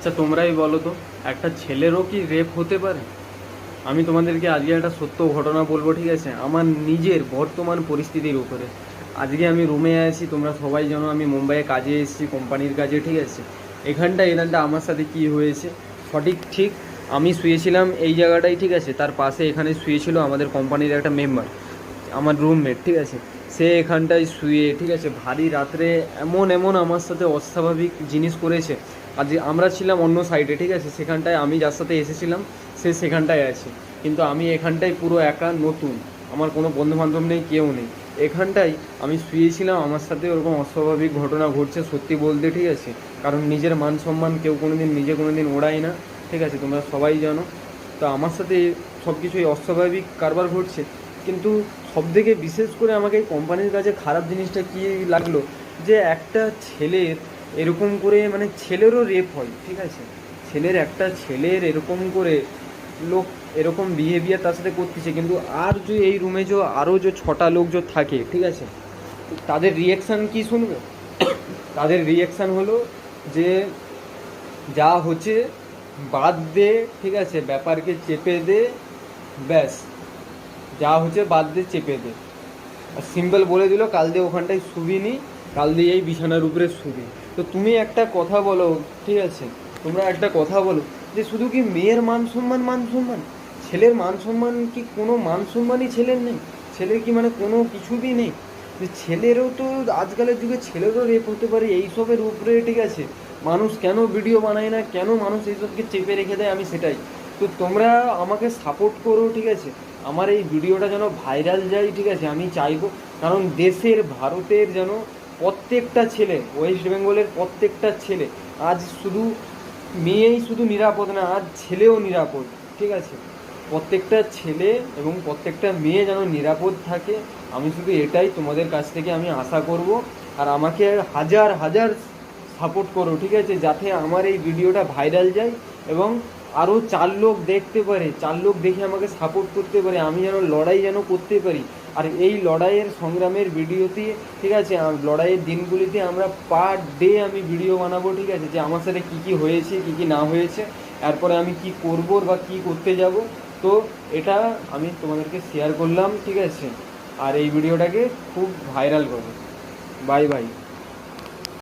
আচ্ছা তোমরাই বলো তো, একটা ছেলেরও কি রেপ হতে পারে? আমি তোমাদেরকে আজকে একটা সত্য ঘটনা বলব, ঠিক আছে? আমার নিজের বর্তমান পরিস্থিতির উপরে। আজকে আমি রুমে আছি, তোমরা সবাই জানো, আমি মুম্বাইয়ে কাজে এসেছি, কোম্পানির কাজে, ঠিক আছে? এখানটা এখানটা আমার সাথে কি হয়েছে? সঠিক, ঠিক, আমি শুয়েছিলাম এই জায়গাটাই ঠিক আছে? তার পাশে এখানে শুয়েছিল আমাদের কোম্পানির একটা মেম্বার আমার রুমমেট ঠিক আছে? সে এখানটায় শুয়ে, ঠিক আছে? ভারী রাত্রে এমন এমন আমার সাথে অস্বাভাবিক জিনিস করেছে আজ আমরা ছিলাম অন্য সাইডে ঠিক আছে? সেখানটায় আমি যার সাথে এসেছিলাম, সে সেখানটায় আছে। কিন্তু আমি এখানটায় পুরো একা নতুন। আমার কোনো বন্ধু বান্ধব নেই, কেউ নেই। এখানটায় আমি শুয়েছিলাম, আমার সাথে ওরকম অস্বাভাবিক ঘটনা ঘটছে, সত্যি বলতে, ঠিক আছে? কারণ নিজের মান সম্মান কেউ কোনো দিন নিজে কোনো দিন ওড়ায় না, ঠিক আছে? তোমরা সবাই জানো। তো আমার সাথে সব কিছুই অস্বাভাবিক কারবার ঘটছে। কিন্তু সবথেকে বিশেষ করে আমাকে এই কোম্পানির কাছে খারাপ জিনিসটা কী লাগল? যে একটা ছেলের এরকম করে মানে ছেলেরও রেপ হয়, ঠিক আছে? ছেলের একটা ছেলের এরকম করে লোক এরকম বিহেভিয়ার তার সাথে করতেছে, কিন্তু আর যে এই রুমে যে আরও যে ছটা লোক যে থাকে, ঠিক আছে? তাদের রিয়াকশান কি শুনবে? তাদের রিয়াকশান হলো যে যা হচ্ছে বাদ দে, ঠিক আছে? ব্যাপারকে চেপে দে, ব্যাস। যা হচ্ছে বাদ দে, চেপে দে। আর সিম্পল বলে দিল, কাল দিয়ে ওখানটায় শুবি নি কাল দিয়ে এই বিছানার উপরে শুবে। তো তুমি একটা কথা বলো, ঠিক আছে? তোমরা একটা কথা বলো, যে শুধু কি মেয়ের মান সম্মান মান সম্মান? ছেলের মান সম্মান কি কোনো মান সম্মানই ছেলের নেই? ছেলের কি মানে কোনো কিছুই নেই? যে ছেলেরও তো আজকালের যুগে ছেলেরও রেপ হতে পারে এইসবের উপরে, ঠিক আছে? মানুষ কেন ভিডিও বানায় না? কেন মানুষ এইসবকে চেপে রেখে দেয়? আমি সেটাই। তো তোমরা আমাকে সাপোর্ট করো, ঠিক আছে? আমার এই ভিডিওটা যেন ভাইরাল যায়, ঠিক আছে? আমি চাইব। কারণ দেশের, ভারতের যেন প্রত্যেকটা ছেলে ওয়েস্ট বেঙ্গলের প্রত্যেকটা ছেলে, আজ শুধু মেয়েই শুধু নিরাপদ না, আজ ছেলেও নিরাপদ, ঠিক আছে? প্রত্যেকটা ছেলে এবং প্রত্যেকটা মেয়ে যেন নিরাপদ থাকে, আমি শুধু এটাই তোমাদের কাছ থেকে আমি আশা করব, আর আমাকে হাজার হাজার সাপোর্ট করো, ঠিক আছে? যাতে আমার এই ভিডিওটা ভাইরাল যায় এবং আরও চার লোক দেখতে পারে, চার লোক দেখে আমাকে সাপোর্ট করতে পারে, আমি যেন লড়াই যেন করতে পারি। আর এই লড়াইয়ের সংগ্রামের ভিডিওতে, ঠিক আছে লড়াইয়ের দিনগুলিতে আমরা পার ডে আমি ভিডিও বানাবো, ঠিক আছে, যে আমার সাথে কী কী হয়েছে, কী কী না হয়েছে এরপরে আমি কি করব বা কি করতে যাব। তো এটা আমি তোমাদেরকে শেয়ার করলাম, ঠিক আছে, আর এই ভিডিওটাকে খুব ভাইরাল করো বাই বাই